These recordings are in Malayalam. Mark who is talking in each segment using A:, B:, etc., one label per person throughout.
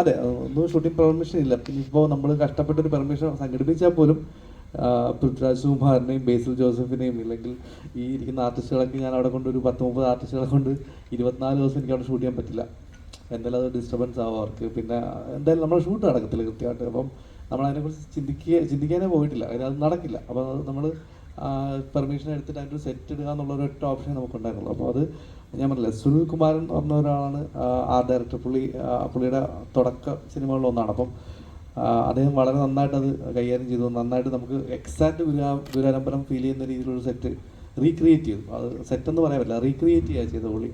A: അതെ ഒന്നും ഷൂട്ടിംഗ് പെർമിഷൻ ഇല്ല. പിന്നെ ഇപ്പോൾ നമ്മൾ കഷ്ടപ്പെട്ട ഒരു പെർമിഷൻ സംഘടിപ്പിച്ചാൽ പോലും പൃഥ്വിരാജ് കുമാറിനെയും ബേസിൽ ജോസഫിനെയും ഇല്ലെങ്കിൽ ഈ ഇരിക്കുന്ന ആർട്ടിസ്റ്റുകളൊക്കെ ഞാൻ അവിടെ കൊണ്ട് ഒരു പത്ത് മുപ്പത് ആർട്ടിസ്റ്റുകളെ കൊണ്ട് ഇരുപത്തിനാല് ദിവസം എനിക്ക് അവിടെ ഷൂട്ട് ചെയ്യാൻ പറ്റില്ല. എന്തായാലും അത് ഡിസ്റ്റർബൻസ് ആവും അവർക്ക്. പിന്നെ എന്തായാലും നമ്മൾ ഷൂട്ട് നടക്കത്തില്ല കൃത്യമായിട്ട്. അപ്പം നമ്മൾ അതിനെക്കുറിച്ച് ചിന്തിക്കുക ചിന്തിക്കാനേ പോയിട്ടില്ല. അതിനത് നടക്കില്ല. അപ്പോൾ നമ്മൾ പെർമിഷൻ എടുത്തിട്ട് അതിന്റെ ഒരു സെറ്റ് ഇടുക എന്നുള്ള ഒരു ഒറ്റ ഓപ്ഷൻ നമുക്കുണ്ടായിരുന്നുള്ളൂ അപ്പോൾ അത് ഞാൻ പറഞ്ഞില്ല സുനിൽ കുമാരൻ പറഞ്ഞ ഒരാളാണ് ആ ഡയറക്ടർ പുള്ളി പുള്ളിയുടെ തുടക്ക സിനിമകളിൽ ഒന്നാണ്. അപ്പം അദ്ദേഹം വളരെ നന്നായിട്ട് അത് കൈകാര്യം ചെയ്തു. നന്നായിട്ട് നമുക്ക് എക്സാക്ട് ഗുരാ ഗുരാരംഭരം ഫീൽ ചെയ്യുന്ന രീതിയിലുള്ള സെറ്റ് റീക്രിയേറ്റ് ചെയ്തു. അത് സെറ്റ് എന്ന് പറയാൻ പറ്റില്ല റീക്രിയേറ്റ് ചെയ്യുക ചെയ്ത പുള്ളി.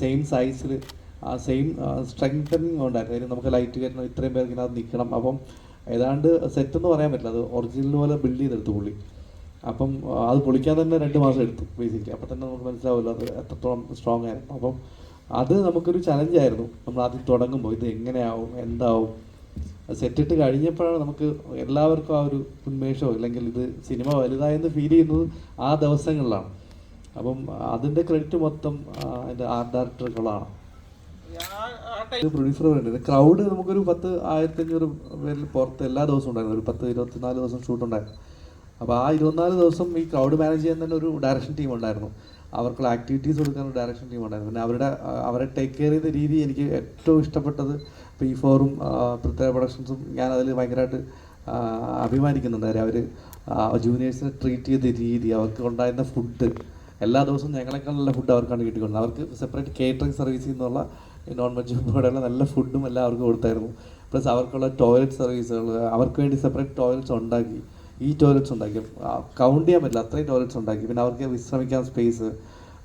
A: സെയിം സൈസിൽ ആ സെയിം സ്ട്രെങ്തനിങ് ഉണ്ടായിരുന്നു. അതിന് നമുക്ക് ലൈറ്റ് കയറ്റണം ഇത്രയും പേർക്ക് ഇതിനകത്ത് നിൽക്കണം. അപ്പം ഏതാണ്ട് സെറ്റ് എന്ന് പറയാൻ പറ്റില്ല അത് ഒറിജിനൽ പോലെ ബിൽഡ് ചെയ്തെടുത്തു പുള്ളി. അപ്പം അത് പൊളിക്കാൻ തന്നെ രണ്ട് മാസം എടുത്തു ബേസിക്കലി അപ്പം തന്നെ നമുക്ക് മനസ്സിലാവില്ല അത് എത്രത്തോളം സ്ട്രോങ് ആയിരുന്നു. അപ്പം അത് നമുക്കൊരു ചലഞ്ചായിരുന്നു നമ്മൾ ആദ്യം തുടങ്ങുമ്പോൾ ഇത് എങ്ങനെയാവും എന്താവും? സെറ്റിട്ട് കഴിഞ്ഞപ്പോഴാണ് നമുക്ക് എല്ലാവർക്കും ആ ഒരു ഉന്മേഷമോ അല്ലെങ്കിൽ ഇത് സിനിമ വലുതായെന്ന് ഫീൽ ചെയ്യുന്നത് ആ ദിവസങ്ങളിലാണ്. അപ്പം അതിന്റെ ക്രെഡിറ്റ് മൊത്തം അതിന്റെ ആർട്ട് ഡയറക്ടറുകളാണ് പ്രൊഡ്യൂസർ പറയുന്നത് ക്രൗഡ് നമുക്കൊരു പത്ത് ആയിരത്തി അഞ്ഞൂറ് പേരിൽ പുറത്ത് എല്ലാ ദിവസവും ഉണ്ടായിരുന്നു. ഒരു പത്ത് ഇരുപത്തിനാല് ദിവസം ഷൂട്ട് ഉണ്ടായിരുന്നു. അപ്പോൾ ആ ഇരുപത്തിനാല് ദിവസം ഈ ക്രൗഡ് മാനേജ് ചെയ്യാൻ തന്നെ ഒരു ഡയറക്ഷൻ ടീം ഉണ്ടായിരുന്നു. അവർക്കുള്ള ആക്ടിവിറ്റീസ് കൊടുക്കാൻ ഒരു ഡയറക്ഷൻ ടീം ഉണ്ടായിരുന്നു. പിന്നെ അവരുടെ അവരെ ടേക്ക് കെയർ ചെയ്ത രീതി എനിക്ക് ഏറ്റവും ഇഷ്ടപ്പെട്ടത് പി ഫോറും പൃഥ്വി പ്രൊഡക്ഷൻസും ഞാൻ അതിൽ ഭയങ്കരമായിട്ട് അഭിമാനിക്കുന്നുണ്ട്. അവർ ജൂനിയേഴ്സിനെ ട്രീറ്റ് ചെയ്ത രീതി അവർക്ക് ഉണ്ടായിരുന്ന ഫുഡ് എല്ലാ ദിവസവും ഞങ്ങളെക്കാൾ നല്ല ഫുഡ് അവർക്കാണ് കിട്ടിക്കൊണ്ടത് അവർക്ക് സെപ്പറേറ്റ് കേറ്ററിംഗ് സർവീസ് നിന്നുള്ള നോൺ വെജ് ഉൾപ്പെടെയുള്ള നല്ല ഫുഡും എല്ലാം അവർക്ക് കൊടുത്തായിരുന്നു. പ്ലസ് അവർക്കുള്ള ടോയ്ലറ്റ് സർവീസുകൾ അവർക്ക് വേണ്ടി സെപ്പറേറ്റ് ടോയ്ലറ്റ്സ് ഉണ്ടാക്കി. ഈ ടോയ്ലറ്റ്സ് ഉണ്ടാക്കി. കൗണ്ട് ചെയ്യാൻ പറ്റില്ല. അത്രയും ടോയ്ലറ്റ്സ് ഉണ്ടാക്കി. പിന്നെ അവർക്ക് വിശ്രമിക്കാൻ സ്പേസ്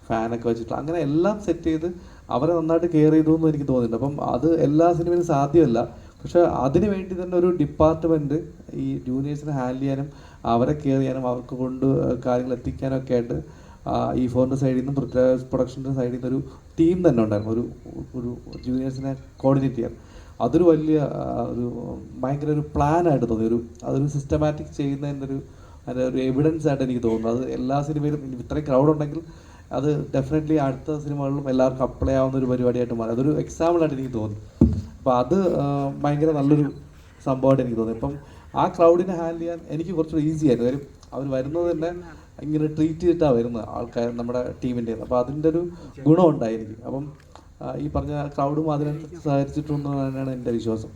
A: ഫാനൊക്കെ വെച്ചിട്ട് അങ്ങനെ എല്ലാം സെറ്റ് ചെയ്ത് അവരെ നന്നായിട്ട് കെയർ ചെയ്തു എന്ന് എനിക്ക് തോന്നുന്നുണ്ട് അപ്പം അത് എല്ലാ സിനിമയിലും സാധ്യമല്ല. പക്ഷെ അതിന് വേണ്ടി തന്നെ ഒരു ഡിപ്പാർട്ട്മെന്റ് ഈ ജൂനിയേഴ്സിനെ ഹാൻഡിൽ ചെയ്യാനും അവരെ കെയർ ചെയ്യാനും അവർക്ക് കൊണ്ട് കാര്യങ്ങൾ എത്തിക്കാനും ഒക്കെ ആയിട്ട് ഈ ഫോണിന്റെ സൈഡിൽ നിന്നും പൃഥ്വിരാജ് പ്രൊഡക്ഷന്റെ സൈഡിൽ നിന്ന് ഒരു ടീം തന്നെ ഉണ്ടായിരുന്നു. ഒരു ഒരു ജൂനിയേഴ്സിനെ കോർഡിനേറ്റ് ചെയ്യാൻ. അതൊരു വലിയ ഒരു ഭയങ്കര ഒരു പ്ലാനായിട്ട് തോന്നി. ഒരു അതൊരു സിസ്റ്റമാറ്റിക് ചെയ്യുന്നതിന്റെ ഒരു അതിന്റെ ഒരു എവിഡൻസ് ആയിട്ട് എനിക്ക് തോന്നുന്നു. അത് എല്ലാ സിനിമയിലും ഇത്രയും ക്രൗഡ് ഉണ്ടെങ്കിൽ അത് ഡെഫിനറ്റ്ലി അടുത്ത സിനിമകളിലും എല്ലാവർക്കും അപ്ലൈ ആവുന്ന ഒരു പരിപാടിയായിട്ട് മാറി. അതൊരു എക്സാമ്പിൾ ആയിട്ട് എനിക്ക് തോന്നി. അപ്പോൾ അത് ഭയങ്കര നല്ലൊരു സംഭവമായിട്ട് എനിക്ക് തോന്നി. അപ്പം ആ ക്രൗഡിനെ ഹാൻഡിൽ ചെയ്യാൻ എനിക്ക് കുറച്ചുകൂടി ഈസി ആയിരുന്നു. അവർ വരുന്നത് തന്നെ ഇങ്ങനെ ട്രീറ്റ് ചെയ്തിട്ടാണ് വരുന്നത് ആൾക്കാർ നമ്മുടെ ടീമിന്റെ അപ്പോൾ അതിന്റെ ഒരു ഗുണമുണ്ടായി എനിക്ക് അപ്പം ഈ പറഞ്ഞ ക്രൗഡും അതിനനുസരിച്ച് സഹകരിച്ചിട്ടുണ്ടെന്നാണ് എന്റെ വിശ്വാസം.